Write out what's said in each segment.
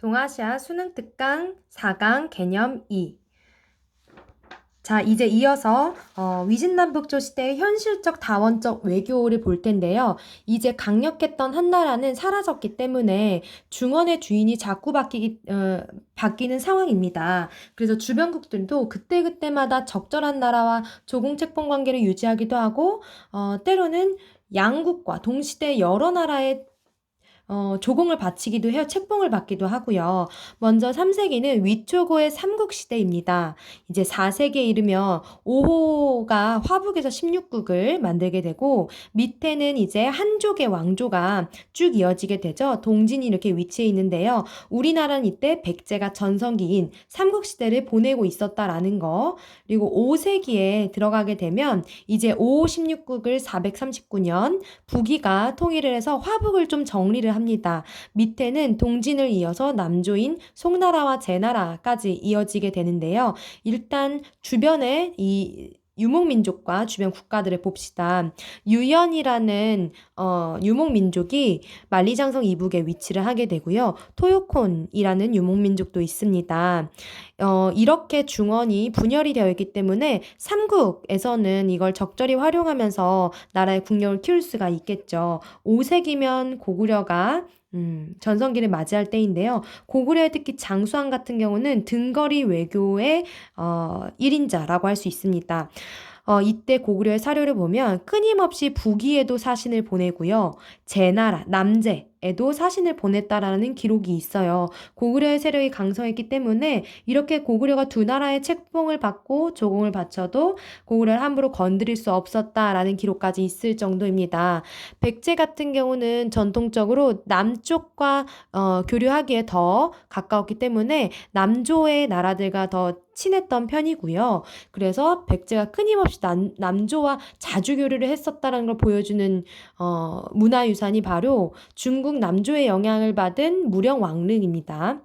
동아시아 수능 특강 4강 개념 2. 자, 이제 이어서 어, 위진남북조 시대의 현실적 다원적 외교를 볼 텐데요. 이제 강력했던 한나라는 사라졌기 때문에 중원의 주인이 자꾸 바뀌기, 어, 바뀌는 상황입니다. 그래서 주변국들도 그때그때마다 적절한 나라와 조공책봉 관계를 유지하기도 하고, 어, 때로는 양국과 동시대 여러 나라의 어, 조공을 바치기도 해요. 책봉을 받기도 하고요. 먼저 3세기는 위초고의 삼국시대입니다. 이제 4세기에 이르면 5호가 화북에서 16국을 만들게 되고 밑에는 이제 한족의 왕조가 쭉 이어지게 되죠. 동진이 이렇게 위치해 있는데요. 우리나라는 이때 백제가 전성기인 삼국시대를 보내고 있었다라는 거. 그리고 5세기에 들어가게 되면 이제 5호 16국을 439년 부기가 통일을 해서 화북을 좀 정리를 합니다. 합니다. 밑에는 동진을 이어서 남조인 송나라와 제나라까지 이어지게 되는데요. 일단 주변에 이 유목민족과 주변 국가들을 봅시다. 유연이라는 어, 유목민족이 만리장성 이북에 위치를 하게 되고요. 토요콘이라는 유목민족도 있습니다. 어, 이렇게 중원이 분열이 되어 있기 때문에 삼국에서는 이걸 적절히 활용하면서 나라의 국력을 키울 수가 있겠죠. 5세기면 고구려가 음, 전성기를 맞이할 때인데요. 고구려의 특히 장수왕 같은 경우는 등거리 외교의 어, 1인자라고 할 수 있습니다. 어, 이때 고구려의 사료를 보면 끊임없이 북위에도 사신을 보내고요. 제나라, 남제, 에도 사신을 보냈다라는 기록이 있어요. 고구려의 세력이 강성했기 때문에 이렇게 고구려가 두 나라의 책봉을 받고 조공을 바쳐도 고구려를 함부로 건드릴 수 없었다라는 기록까지 있을 정도입니다. 백제 같은 경우는 전통적으로 남쪽과 어, 교류하기에 더 가까웠기 때문에 남조의 나라들과 더 친했던 편이고요. 그래서 백제가 끊임없이 남, 남조와 자주 교류를 했었다는 걸 보여주는 어, 문화유산이 바로 중국 남조의 영향을 받은 무령 왕릉입니다.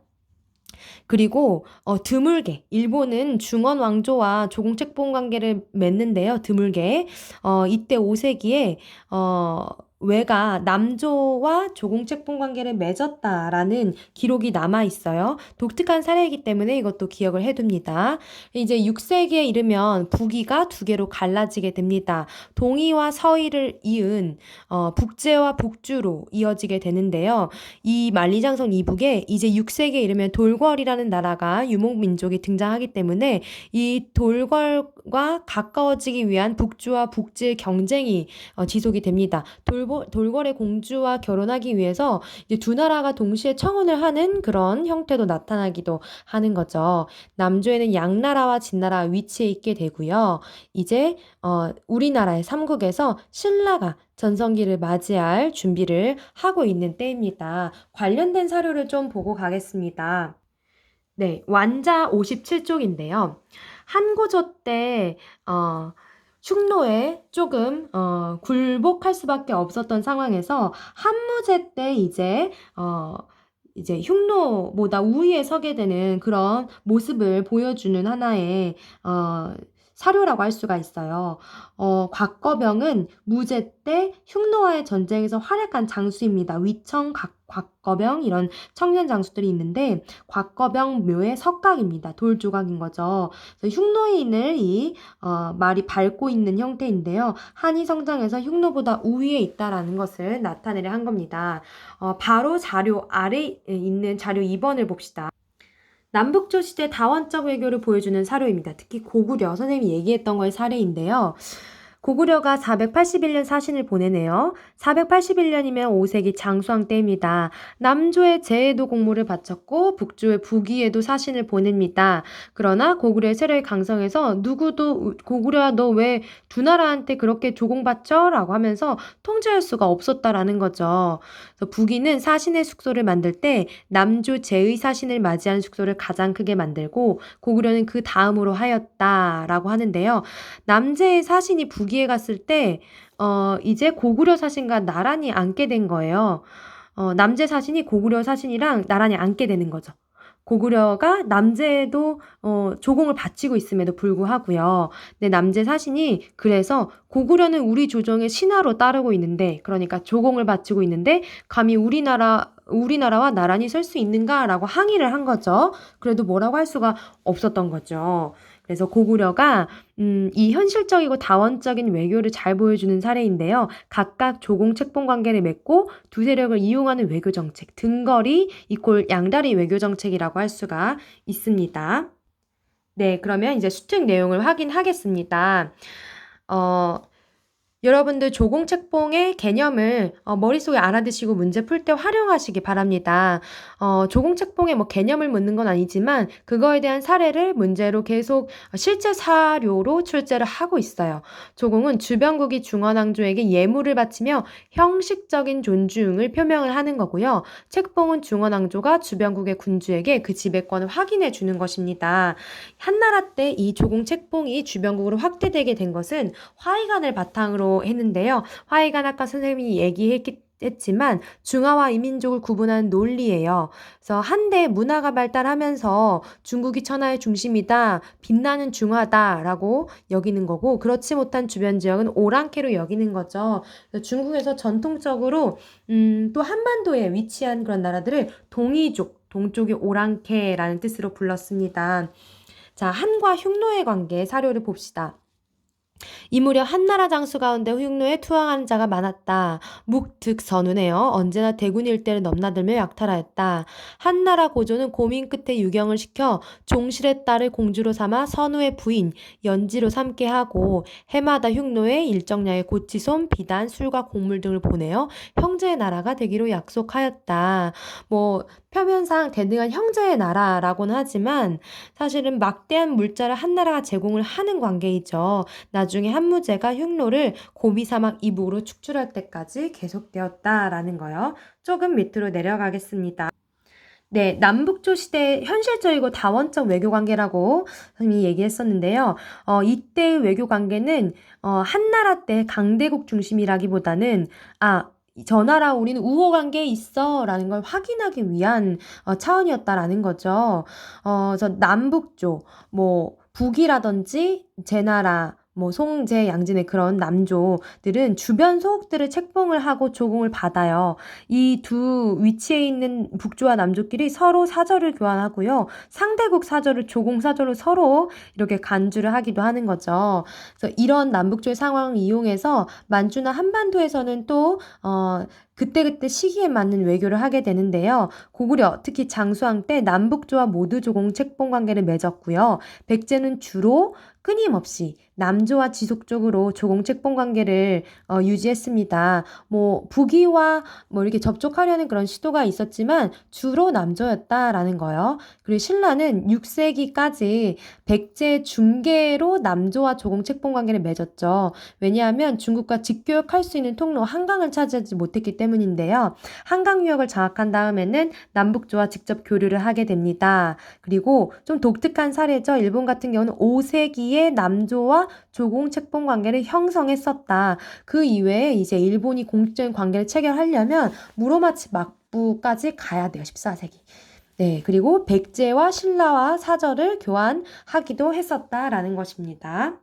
그리고 어, 드물게 일본은 중원 왕조와 조공책봉 관계를 맺는데요. 드물게 어, 이때 5세기에 어, 외가 남조와 조공책봉 관계를 맺었다라는 기록이 남아 있어요. 독특한 사례이기 때문에 이것도 기억을 해둡니다. 이제 6세기에 이르면 북위가 두 개로 갈라지게 됩니다. 동이와 서위를 이은 어, 북제와 북주로 이어지게 되는데요. 이 만리장성 이북에 이제 6세기에 이르면 돌궐이라는 나라가 유목민족이 등장하기 때문에 이 돌궐 과 가까워지기 위한 북주와 북지의 경쟁이 어, 지속이 됩니다. 돌 돌궐의 공주와 결혼하기 위해서 이제 두 나라가 동시에 청혼을 하는 그런 형태도 나타나기도 하는 거죠. 남조에는 양나라와 진나라 위치해 있게 되고요. 이제 어, 우리나라의 삼국에서 신라가 전성기를 맞이할 준비를 하고 있는 때입니다. 관련된 사료를 좀 보고 가겠습니다. 네, 완자 57쪽인데요. 한고조 때, 어, 흉노에 조금 어, 굴복할 수밖에 없었던 상황에서 한무제 때 이제 어, 이제 흉노보다 우위에 서게 되는 그런 모습을 보여주는 하나의 어, 사료라고 할 수가 있어요. 어, 곽거병은 무제 때 흉노와의 전쟁에서 활약한 장수입니다. 위청, 각, 곽거병 이런 청년 장수들이 있는데 곽거병 묘의 석각입니다. 돌 조각인 거죠. 흉노인을 이 어, 말이 밟고 있는 형태인데요. 한이 성장에서 흉노보다 우위에 있다라는 것을 나타내려 한 겁니다. 어, 바로 자료 아래 있는 자료 2번을 봅시다. 남북조 시대 다원적 외교를 보여주는 사료입니다. 특히 고구려 선생님이 얘기했던 거의 사례인데요. 고구려가 481년 사신을 보내네요. 481년이면 5세기 장수왕 때입니다. 남조의 제에도 공모를 바쳤고 북조의 북위에도 사신을 보냅니다. 그러나 고구려의 세력이 강성해서 누구도 고구려야 너 왜 두 나라한테 그렇게 조공받죠? 라고 하면서 통제할 수가 없었다라는 거죠. 북위는 사신의 숙소를 만들 때 남조 제의 사신을 맞이한 숙소를 가장 크게 만들고 고구려는 그 다음으로 하였다라고 하는데요. 남제의 사신이 북위 거기에 갔을 때, 어, 이제 고구려 사신과 나란히 앉게 된 거예요. 어, 남제 사신이 고구려 사신이랑 나란히 앉게 되는 거죠. 고구려가 남제에도 어, 조공을 바치고 있음에도 불구하고요. 근 남제 사신이 그래서 고구려는 우리 조정의 신하로 따르고 있는데 그러니까 조공을 바치고 있는데 감히 우리나라 우리나라와 나란히 설 수 있는가라고 항의를 한 거죠. 그래도 뭐라고 할 수가 없었던 거죠. 그래서 고구려가 음, 이 현실적이고 다원적인 외교를 잘 보여주는 사례인데요. 각각 조공 책봉 관계를 맺고 두 세력을 이용하는 외교 정책, 등거리 이꼴 양다리 외교 정책이라고 할 수가 있습니다. 네, 그러면 이제 수특 내용을 확인하겠습니다. 어, 여러분들 조공책봉의 개념을 어, 머릿속에 알아두시고 문제 풀 때 활용하시기 바랍니다. 어, 조공책봉의 뭐 개념을 묻는 건 아니지만 그거에 대한 사례를 문제로 계속 실제 사료로 출제를 하고 있어요. 조공은 주변국이 중원왕조에게 예물을 바치며 형식적인 존중을 표명을 하는 거고요. 책봉은 중원왕조가 주변국의 군주에게 그 지배권을 확인해 주는 것입니다. 한나라 때 이 조공책봉이 주변국으로 확대되게 된 것은 화의간을 바탕으로 했는데요. 화의간 아까 선생님이 얘기했기 했지만 중화와 이민족을 구분하는 논리예요. 그래서 한때 문화가 발달하면서 중국이 천하의 중심이다, 빛나는 중화다라고 여기는 거고 그렇지 못한 주변 지역은 오랑캐로 여기는 거죠. 중국에서 전통적으로 음, 또 한반도에 위치한 그런 나라들을 동이족, 동쪽이 오랑캐라는 뜻으로 불렀습니다. 자, 한과 흉노의 관계 사료를 봅시다. 이 무렵 한나라 장수 가운데 흉노에 투항하는 자가 많았다. 묵득선운해요. 언제나 대군 일대를 넘나들며 약탈하였다. 한나라 고조는 고민 끝에 유경을 시켜 종실의 딸을 공주로 삼아 선우의 부인 연지로 삼게 하고 해마다 흉노에 일정량의 고치솜, 비단, 술과 곡물 등을 보내어 형제의 나라가 되기로 약속하였다. 뭐 표면상 대등한 형제의 나라라고는 하지만 사실은 막대한 물자를 한나라가 제공을 하는 관계이죠. 나중에 한무제가 흉노를 고비 사막 이북으로 축출할 때까지 계속되었다라는 거요. 조금 밑으로 내려가겠습니다. 네, 남북조 시대의 현실적이고 다원적 외교 관계라고 선생님이 얘기했었는데요. 어, 이때의 외교 관계는 어, 한나라 때 강대국 중심이라기보다는 아, 저 나라 우리는 우호 관계에 있어 라는 걸 확인하기 위한 어, 차원이었다라는 거죠. 어, 저 남북조, 뭐 북이라든지 제 나라, 뭐 송제, 양진의 그런 남조들은 주변 소국들을 책봉을 하고 조공을 받아요. 이 두 위치에 있는 북조와 남조끼리 서로 사절을 교환하고요. 상대국 사절을 조공 사절로 서로 이렇게 간주를 하기도 하는 거죠. 그래서 이런 남북조의 상황을 이용해서 만주나 한반도에서는 또 어, 그때그때 시기에 맞는 외교를 하게 되는데요. 고구려, 특히 장수왕 때 남북조와 모두 조공 책봉 관계를 맺었고요. 백제는 주로 끊임없이 남조와 지속적으로 조공 책봉 관계를 어, 유지했습니다. 뭐 북이와 뭐 이렇게 접촉하려는 그런 시도가 있었지만 주로 남조였다라는 거요. 그리고 신라는 6세기까지 백제 중계로 남조와 조공 책봉 관계를 맺었죠. 왜냐하면 중국과 직교역할 수 있는 통로 한강을 차지하지 못했기 때문 인데요. 한강 유역을 장악한 다음에는 남북조와 직접 교류를 하게 됩니다. 그리고 좀 독특한 사례죠. 일본 같은 경우는 5세기에 남조와 조공 책봉 관계를 형성했었다. 그 이외에 이제 일본이 공적인 관계를 체결하려면 무로마치 막부까지 가야 돼요. 14세기. 네, 그리고 백제와 신라와 사절을 교환하기도 했었다라는 것입니다.